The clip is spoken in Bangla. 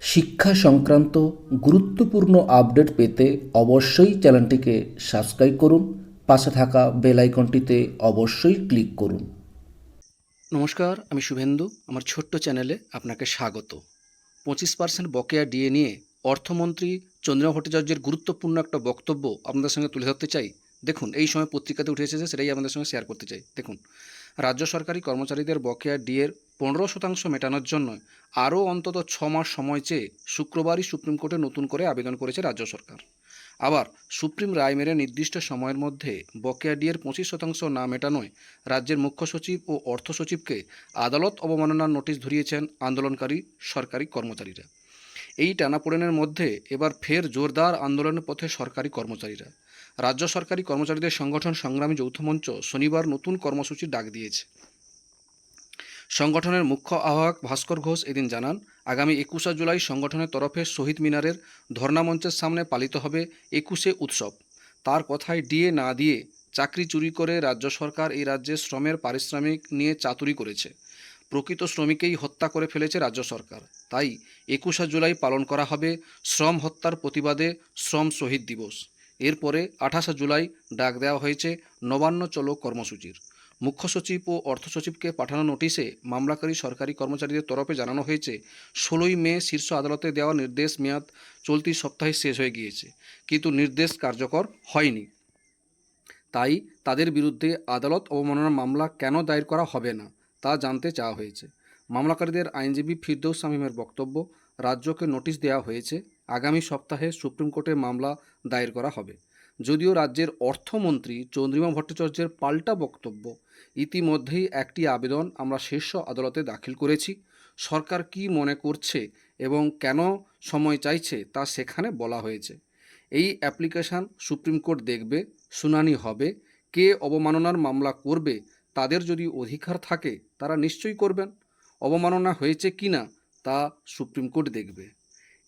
শিক্ষা সংক্রান্ত গুরুত্বপূর্ণ আপডেট পেতে অবশ্যই চ্যানেলটিকে সাবস্ক্রাইব করুন, পাশে থাকা বেল আইকনটিতে অবশ্যই ক্লিক করুন। নমস্কার, আমি শুভেন্দু, আমার ছোট্ট চ্যানেলে আপনাকে স্বাগত। পঁচিশ পার্সেন্ট বকেয়া ডিএ নিয়ে অর্থমন্ত্রী চন্দ্রিমা ভট্টাচার্যের গুরুত্বপূর্ণ একটা বক্তব্য আপনাদের সঙ্গে তুলে ধরতে চাই। দেখুন, এই সময় পত্রিকাতে উঠে এসেছে, সেটাই আপনাদের সঙ্গে শেয়ার করতে চাই। দেখুন, রাজ্য সরকারি কর্মচারীদের বকেয়া ডিএর পনেরো শতাংশ মেটানোর জন্য আরও অন্তত ছ মাস সময় চেয়ে শুক্রবারই সুপ্রিম কোর্টে নতুন করে আবেদন করেছে রাজ্য সরকার। আবার সুপ্রিম রায় মেরে নির্দিষ্ট সময়ের মধ্যে বকেয়া ডিএর পঁচিশ শতাংশ না মেটানোয় রাজ্যের মুখ্য সচিব ও অর্থ সচিবকে আদালত অবমাননার নোটিশ ধরিয়েছেন আন্দোলনকারী সরকারি কর্মচারীরা। এই টানাপোড়েনের মধ্যে এবার ফের জোরদার আন্দোলনের পথে সরকারি কর্মচারীরা। রাজ্য সরকারি কর্মচারীদের সংগঠন সংগ্রামী যৌথ মঞ্চ শনিবার নতুন কর্মসূচির ডাক দিয়েছে। সংগঠনের মুখ্য আহ্বায়ক ভাস্কর ঘোষ এদিন জানান, আগামী একুশে জুলাই সংগঠনের তরফে শহীদ মিনারের ধর্ণা মঞ্চের সামনে পালিত হবে একুশে উৎসব। তার কথায় ডিএ না দিয়ে চাকরি চুরি করে রাজ্য সরকার এই রাজ্যে শ্রমের পারিশ্রমিক নিয়ে চাতুরি করেছে। প্রকৃত শ্রমিকেই হত্যা করে ফেলেছে রাজ্য সরকার। তাই একুশে জুলাই পালন করা হবে শ্রম হত্যার প্রতিবাদে শ্রম শহীদ দিবস। এরপরে আঠাশে জুলাই ডাক দেওয়া হয়েছে নবান্ন চলো কর্মসূচির। মুখ্য সচিব ও অর্থ সচিবকে পাঠানো নোটিশে মামলাকারী সরকারি কর্মচারীদের তরফে জানানো হয়েছে, ষোলোই মে শীর্ষ আদালতে দেওয়া নির্দেশ মেয়াদ চলতি সপ্তাহে শেষ হয়ে গিয়েছে, কিন্তু নির্দেশ কার্যকর হয়নি। তাই তাদের বিরুদ্ধে আদালত অবমাননার মামলা কেন দায়ের করা হবে না, তা জানতে চাওয়া হয়েছে। মামলাকারীদের আইনজীবী ফিরদৌস শামীমের বক্তব্য, রাজ্যকে নোটিশ দেওয়া হয়েছে, আগামী সপ্তাহে সুপ্রিম কোর্টে মামলা দায়ের করা হবে। যদিও রাজ্যের অর্থমন্ত্রী চন্দ্রিমা ভট্টাচার্যের পাল্টা বক্তব্য, ইতিমধ্যেই একটি আবেদন আমরা শীর্ষ আদালতে দাখিল করেছি। সরকার কি মনে করছে এবং কেন সময় চাইছে তা সেখানে বলা হয়েছে। এই অ্যাপ্লিকেশান সুপ্রিম কোর্ট দেখবে, শুনানি হবে, কে অবমাননার মামলা করবে, তাদের যদি অধিকার থাকে তারা নিশ্চয়ই করবেন। অবমাননা হয়েছে কি না তা সুপ্রিম কোর্ট দেখবে।